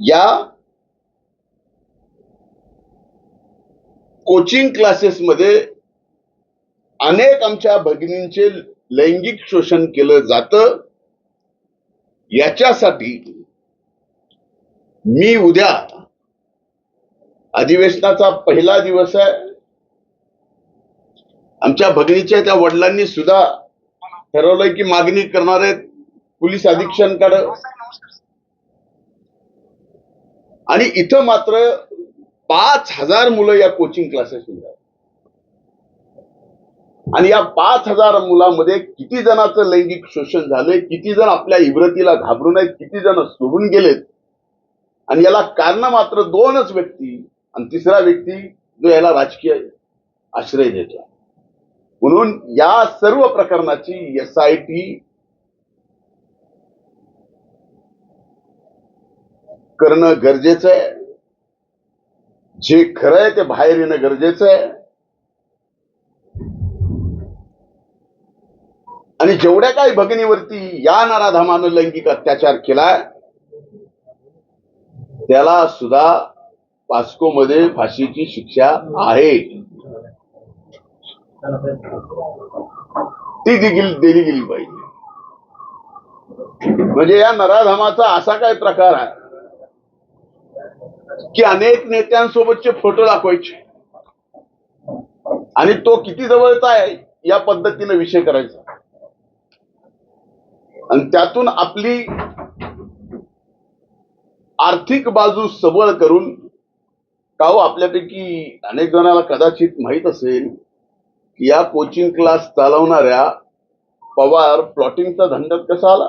या कोचिंग क्लासेसमध्ये अनेक आमच्या भगिनींचे लैंगिक शोषण केलं जातं. याच्यासाठी मी उद्या अधिवेशनाचा पहिला दिवस आहे. आमच्या भगिनीच्या त्या वडिलांनी सुद्धा ठरवलंय की मागणी करणार आहेत. पोलीस अधीक्षकांकडे आणि इथं मात्र पाच हजार मुलं या कोचिंग क्लासेस आहेत. आणि या पाच हजार मुलांमध्ये किती जणांचं लैंगिक शोषण झालंय किती जण आपल्या इब्रतीला घाबरून आहेत किती जण सोडून गेलेत? आणि याला कारण मात्र दोनच व्यक्ती आणि तिसरा व्यक्ती जो याला राजकीय आश्रय देतो म्हणून या सर्व प्रकरणाची एस आय टी करणं गरजेचं आहे. जे खरं आहे ते बाहेर येणं गरजेचं आहे. आणि जेवढ्या काही भगिनीवरती या नराधामानं लैंगिक अत्याचार केलाय त्याला सुद्धा पास्कोमध्ये फाशीची शिक्षा आहे. ती देखील दिली गेली पाहिजे. म्हणजे या नराधामाचा असा काय प्रकार आहे? की अनेक नेत्यांसोबतचे फोटो दाखवायचे. आणि तो किती जवळचा आहे या पद्धतीने विषय करायचा. आणि त्यातून आपली आर्थिक बाजू सबळ करून का हो आपल्यापैकी अनेक जणांना कदाचित माहीत असेल की या कोचिंग क्लास चालवणाऱ्या पवार प्लॉटिंगचा धंद्यात कसा आला?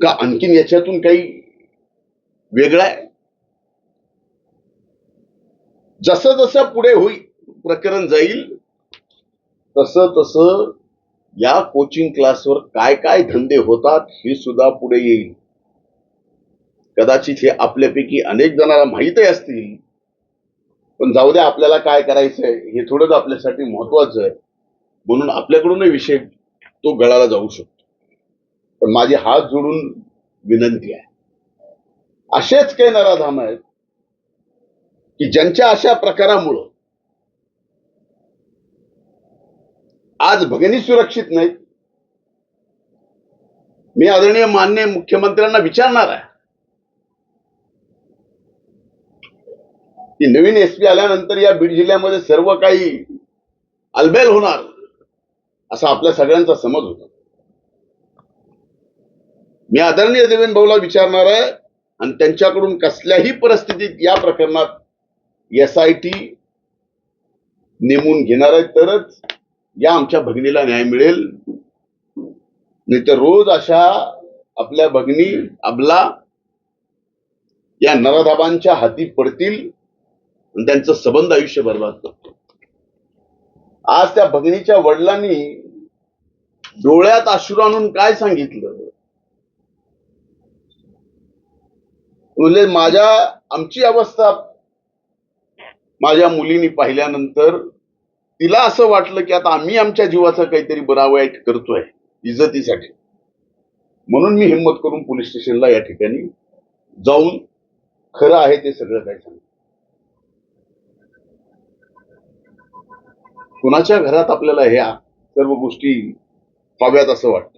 का आणखीन याच्यातून काही वेगळा आहे? जसं जसं पुढे होईल प्रकरण जाईल तसं तसं या कोचिंग क्लासवर काय काय धंदे होतात हे सुद्धा पुढे येईल. कदाचित हे आपल्यापैकी अनेक जणांना माहीतही असतील पण जाऊ द्या आपल्याला काय करायचंय हे थोडंच आपल्यासाठी महत्वाचं आहे. म्हणून आपल्याकडूनही विषय तो गळाला जाऊ शकतो. पण माझी हात जोडून विनंती आहे. असेच काही नराधाम आहेत की ज्यांच्या अशा प्रकारामुळं आज भगिनी सुरक्षित नाहीत. मी आदरणीय मान्य मुख्यमंत्र्यांना विचारणार आहे. की नवीन एसपी आल्यानंतर या बीड जिल्ह्यामध्ये सर्व काही अलबेल होणार असा आपल्या सगळ्यांचा समज होता. मी आदरणीय देवेंद्र भाऊला विचारणार आहे आणि त्यांच्याकडून कसल्याही परिस्थितीत या प्रकरणात एस आय टी नेमून घेणार आहे तरच या आमच्या भगिनीला न्याय मिळेल. नाही तर रोज अशा आपल्या भगिनी अबला या नराधाबांच्या हाती पडतील आणि त्यांचं संबंध आयुष्य बर्बाद करतो आज त्या भगिनीच्या वडिलांनी डोळ्यात अश्रू आणून काय सांगितलं? म्हणजे माझ्या आमची अवस्था. माझ्या मुलीनी पाहिल्यानंतर तिला असं वाटलं की आता आम्ही आमच्या जीवाचा काहीतरी बरा वाईट करतोय इज्जतीसाठी. म्हणून मी हिंमत करून पोलीस स्टेशनला या ठिकाणी जाऊन खरं आहे ते सगळं काय सांग कुणाच्या घरात आपल्याला ह्या सर्व गोष्टी पाव्यात असं वाटतं